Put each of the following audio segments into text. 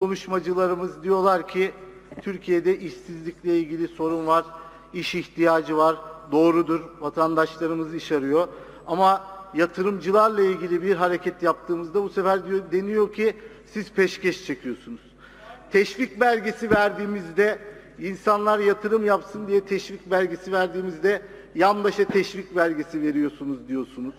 Konuşmacılarımız diyorlar ki Türkiye'de işsizlikle ilgili sorun var, iş ihtiyacı var. Doğrudur, vatandaşlarımız iş arıyor. Ama yatırımcılarla ilgili bir hareket yaptığımızda bu sefer diyor, deniyor ki siz peşkeş çekiyorsunuz. Teşvik belgesi verdiğimizde insanlar yatırım yapsın diye teşvik belgesi verdiğimizde yandaşa teşvik belgesi veriyorsunuz diyorsunuz.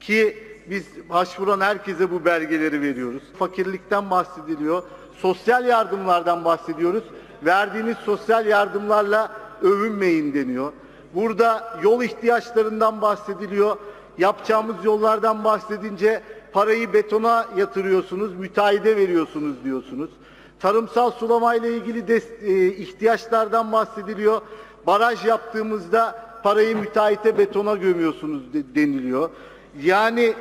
Ki biz başvuran herkese bu belgeleri veriyoruz. Fakirlikten bahsediliyor. Sosyal yardımlardan bahsediyoruz. Verdiğiniz sosyal yardımlarla övünmeyin deniyor. Burada yol ihtiyaçlarından bahsediliyor. Yapacağımız yollardan bahsedince parayı betona yatırıyorsunuz, müteahhide veriyorsunuz diyorsunuz. Tarımsal sulama ile ilgili des- e, ihtiyaçlardan bahsediliyor. Baraj yaptığımızda parayı müteahhite betona gömüyorsunuz de- deniliyor. Yani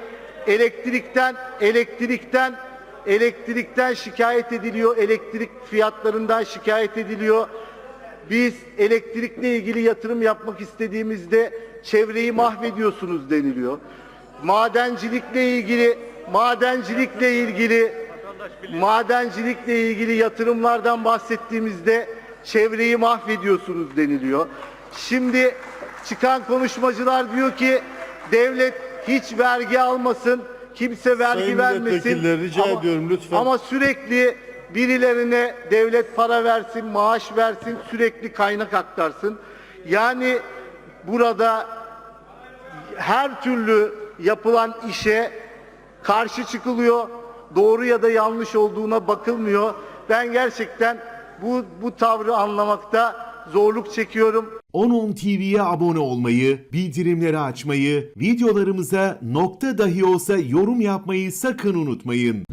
elektrikten elektrikten elektrikten şikayet ediliyor. Elektrik fiyatlarından şikayet ediliyor. Biz elektrikle ilgili yatırım yapmak istediğimizde çevreyi mahvediyorsunuz deniliyor. Madencilikle ilgili madencilikle ilgili madencilikle ilgili yatırımlardan bahsettiğimizde çevreyi mahvediyorsunuz deniliyor. Şimdi çıkan konuşmacılar diyor ki devlet hiç vergi almasın, kimse vergi Sayın vermesin. rica ediyorum lütfen. Ama sürekli birilerine devlet para versin, maaş versin, sürekli kaynak aktarsın. Yani burada her türlü yapılan işe karşı çıkılıyor. Doğru ya da yanlış olduğuna bakılmıyor. Ben gerçekten bu bu tavrı anlamakta zorluk çekiyorum. 10.10 TV'ye abone olmayı, bildirimleri açmayı, videolarımıza nokta dahi olsa yorum yapmayı sakın unutmayın.